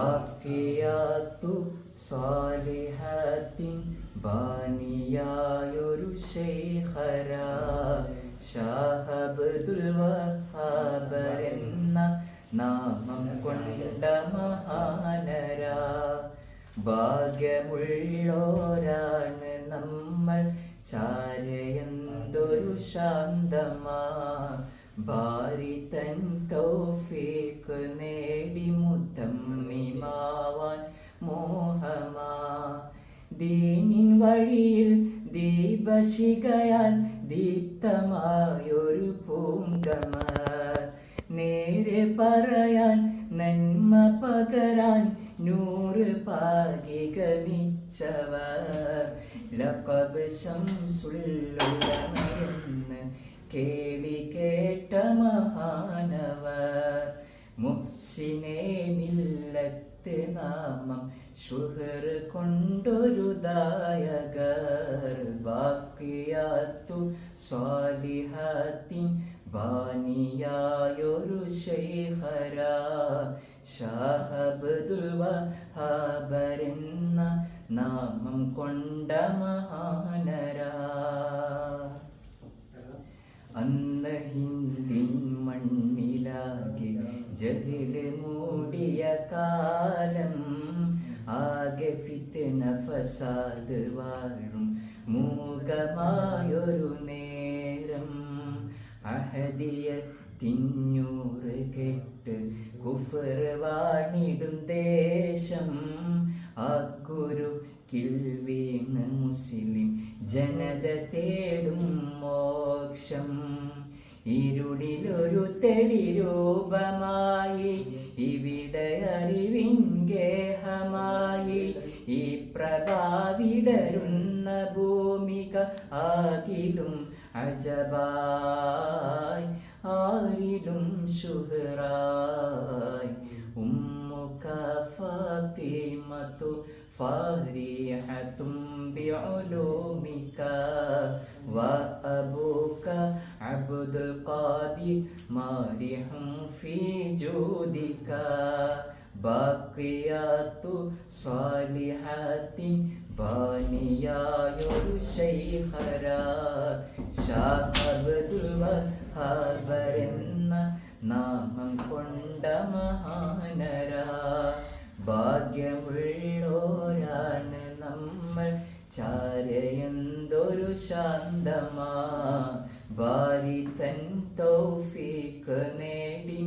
ബാക്കിയാത്തു സ്വാലിഹത്തിൻ ബാനിയായൊരു ശേഖര. ഷാഹബദുൽ വഹാബരെന്ന നാമം കൊണ്ട മഹാനര. ഭാഗ്യമുള്ളോരാണ് നമ്മൾ ചാരയെന്തൊരു ശാന്തമാ. ഭാരി തൻ തൗഫീഖ് നേടി മുത്തമ്മിമാവാൻ മോഹമാ. ദീനിൻ വഴിയിൽ ദീപശികയാൽ ദീപ്തമായൊരു പൂങ്കമർ. നേരെ പറയാൻ നന്മ പകരാൻ നൂറ് പാകിക മിച്ചവർ. ലഖബ് ശംസുല്ലുലമെന്ന് കേളി കേട്ട മഹാനവർ. മുഹ്സിനെ മില്ലത്ത് നാമം ഷുഹർ കൊണ്ടൊരു ദായകർ. ബാക്കിയാത്തു സ്വാലിഹാത്തിൻ ബാനിയായൊരു ശൈഖര. ഷാഹബദുൽ വഹാബരെന്ന നാമം കൊണ്ട മഹാനരാ ജഹിൽ മൂടിയ കാലം ആകെ ഫിത്ന ഫസാദ് വാഴും. മൂകമായൊരു നേരം അഹദിയ തിഞ്ഞൂറ് കെട്ട് കുഫർ വാണിടും ദേശം. അക്കുരു കിൽവീണ് മുസ്ലിം ജനത തേടും മോക്ഷം. ഇരുളിലൊരു തെളിരൂപമായി ഇവിടെ അറിവിൻ ഗേഹമായി ഈ പ്രഭാവിടരുന്ന ഭൂമിക ആകിലും അജബായി ആരിലും ശുഹറായി. ഉമ്മുക ഫാത്തിമത്തു ഫാരിഹത്തും ബിഉലൂമിക വ അബൂക عبد القادر مارح في جودك باقيات صالحات ബാനിയായൊരു ശൈഖര ഷാഹബദുൽ വഹാബരെന്ന നാമം കൊണ്ട മഹാനര ഭാഗ്യമുള്ളോരാണ് നമ്മൾ ചാരയെന്തൊരു ശാന്തമാ ബാരി തൻ തൗഫീക്ക് നേടി